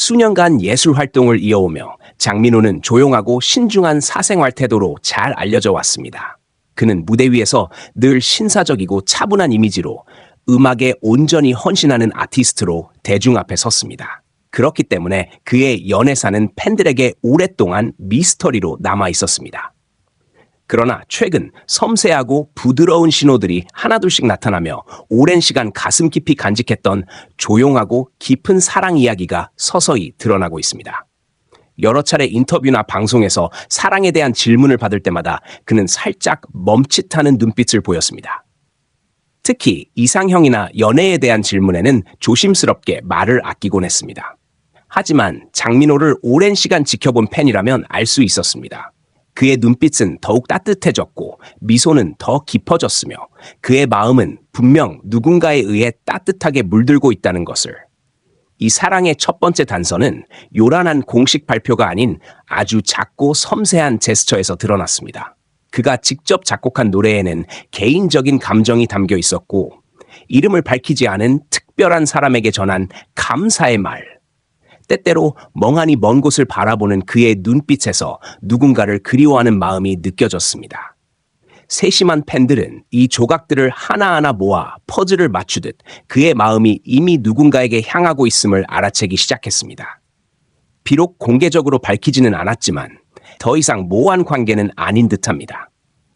수년간 예술 활동을 이어오며 장민호는 조용하고 신중한 사생활 태도로 잘 알려져 왔습니다. 그는 무대 위에서 늘 신사적이고 차분한 이미지로 음악에 온전히 헌신하는 아티스트로 대중 앞에 섰습니다. 그렇기 때문에 그의 연애사는 팬들에게 오랫동안 미스터리로 남아 있었습니다. 그러나 최근 섬세하고 부드러운 신호들이 하나둘씩 나타나며 오랜 시간 가슴 깊이 간직했던 조용하고 깊은 사랑 이야기가 서서히 드러나고 있습니다. 여러 차례 인터뷰나 방송에서 사랑에 대한 질문을 받을 때마다 그는 살짝 멈칫하는 눈빛을 보였습니다. 특히 이상형이나 연애에 대한 질문에는 조심스럽게 말을 아끼곤 했습니다. 하지만 장민호를 오랜 시간 지켜본 팬이라면 알 수 있었습니다. 그의 눈빛은 더욱 따뜻해졌고 미소는 더 깊어졌으며 그의 마음은 분명 누군가에 의해 따뜻하게 물들고 있다는 것을. 이 사랑의 첫 번째 단서는 요란한 공식 발표가 아닌 아주 작고 섬세한 제스처에서 드러났습니다. 그가 직접 작곡한 노래에는 개인적인 감정이 담겨 있었고 이름을 밝히지 않은 특별한 사람에게 전한 감사의 말. 때때로 멍하니 먼 곳을 바라보는 그의 눈빛에서 누군가를 그리워하는 마음이 느껴졌습니다. 세심한 팬들은 이 조각들을 하나하나 모아 퍼즐을 맞추듯 그의 마음이 이미 누군가에게 향하고 있음을 알아채기 시작했습니다. 비록 공개적으로 밝히지는 않았지만 더 이상 모호한 관계는 아닌 듯합니다.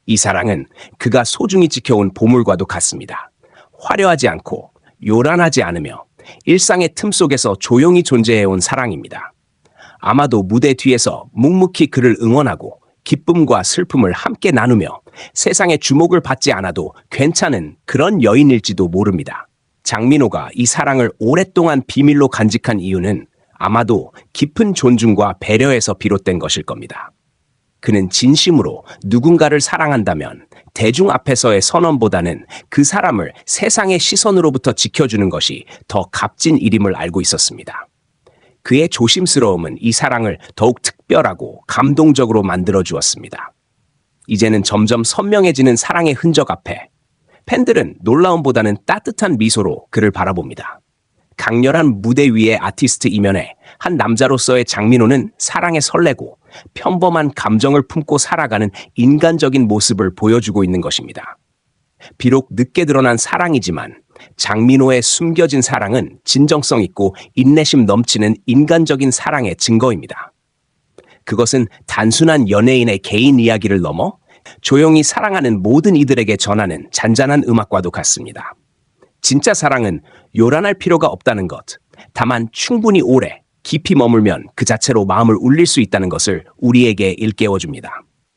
이 사랑은 그가 소중히 지켜온 보물과도 같습니다. 화려하지 않고 요란하지 않으며 일상의 틈 속에서 조용히 존재해온 사랑입니다. 아마도 무대 뒤에서 묵묵히 그를 응원하고 기쁨과 슬픔을 함께 나누며 세상의 주목을 받지 않아도 괜찮은 그런 여인일지도 모릅니다. 장민호가 이 사랑을 오랫동안 비밀로 간직한 이유는 아마도 깊은 존중과 배려에서 비롯된 것일 겁니다. 그는 진심으로 누군가를 사랑한다면 대중 앞에서의 선언보다는 그 사람을 세상의 시선으로부터 지켜주는 것이 더 값진 일임을 알고 있었습니다. 그의 조심스러움은 이 사랑을 더욱 특별하고 감동적으로 만들어 주었습니다. 이제는 점점 선명해지는 사랑의 흔적 앞에 팬들은 놀라움보다는 따뜻한 미소로 그를 바라봅니다. 강렬한 무대 위의 아티스트 이면에 한 남자로서의 장민호는 사랑에 설레고 평범한 감정을 품고 살아가는 인간적인 모습을 보여주고 있는 것입니다. 비록 늦게 드러난 사랑이지만 장민호의 숨겨진 사랑은 진정성 있고 인내심 넘치는 인간적인 사랑의 증거입니다. 그것은 단순한 연예인의 개인 이야기를 넘어 조용히 사랑하는 모든 이들에게 전하는 잔잔한 음악과도 같습니다. 진짜 사랑은 요란할 필요가 없다는 것. 다만 충분히 오래 깊이 머물면 그 자체로 마음을 울릴 수 있다는 것을 우리에게 일깨워 줍니다.